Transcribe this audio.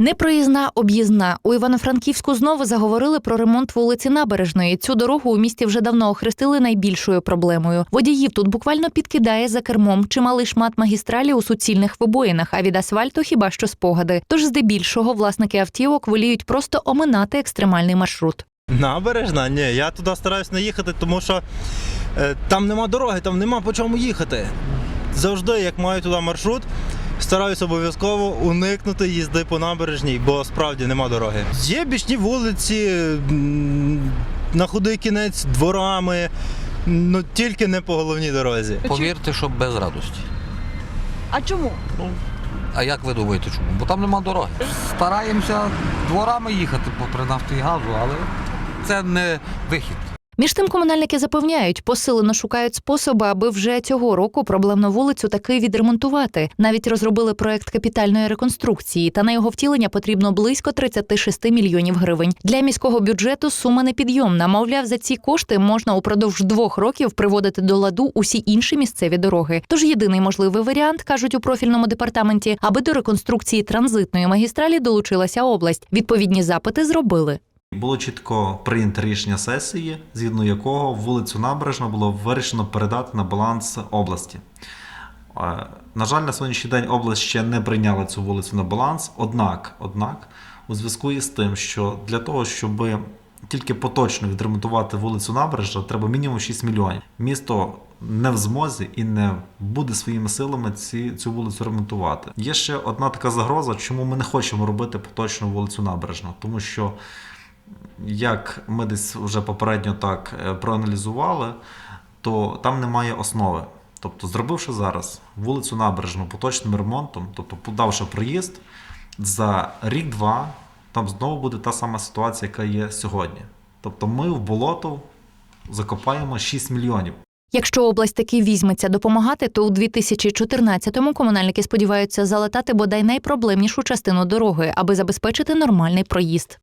Непроїзна об'їзна у Івано-Франківську знову заговорили про ремонт вулиці Набережної. Цю дорогу у місті вже давно охрестили найбільшою проблемою. Водіїв тут буквально підкидає за кермом чималий шмат магістралі у суцільних вибоїнах, а від асфальту хіба що спогади. Тож здебільшого власники автівок воліють просто оминати екстремальний маршрут. Набережна? Ні, я туди стараюсь не їхати, тому що е, там нема дороги, там нема по чому їхати. Завжди, як маю туди маршрут, стараюсь обов'язково уникнути їзди по набережній, бо справді нема дороги. Є бічні вулиці, на худий кінець дворами, ну тільки не по головній дорозі. Повірте, що без радості. А чому? Ну, А як ви думаєте, чому? Бо там нема дороги. Стараємося дворами їхати попри нафту і газу, але це не вихід. Між тим комунальники запевняють, посилено шукають способи, аби вже цього року проблемну вулицю таки відремонтувати. Навіть розробили проект капітальної реконструкції, та на його втілення потрібно близько 36 мільйонів гривень. Для міського бюджету сума непідйомна. Мовляв, за ці кошти можна упродовж двох років приводити до ладу усі інші місцеві дороги. Тож єдиний можливий варіант, кажуть у профільному департаменті, аби до реконструкції транзитної магістралі долучилася область. Відповідні запити зробили. Було чітко прийнято рішення сесії, згідно якого вулицю Набережну було вирішено передати на баланс області. Е, На жаль, на сьогоднішній день область ще не прийняла цю вулицю на баланс. Однак, однак, у зв'язку із тим, що для того, щоб тільки поточно відремонтувати вулицю Набережна, треба мінімум 6 мільйонів. Місто не в змозі і не буде своїми силами ці, цю вулицю ремонтувати. Є ще одна така загроза, чому ми не хочемо робити поточну вулицю Набережну, тому що як ми десь вже попередньо так е, проаналізували, то там немає основи. Тобто, зробивши зараз вулицю Набережну поточним ремонтом, тобто подавши проїзд, за рік-два там знову буде та сама ситуація, яка є сьогодні. Тобто ми в болото закопаємо 6 мільйонів. Якщо область таки візьметься допомагати, то у 2014-му комунальники сподіваються залатати бодай найпроблемнішу частину дороги, аби забезпечити нормальний проїзд.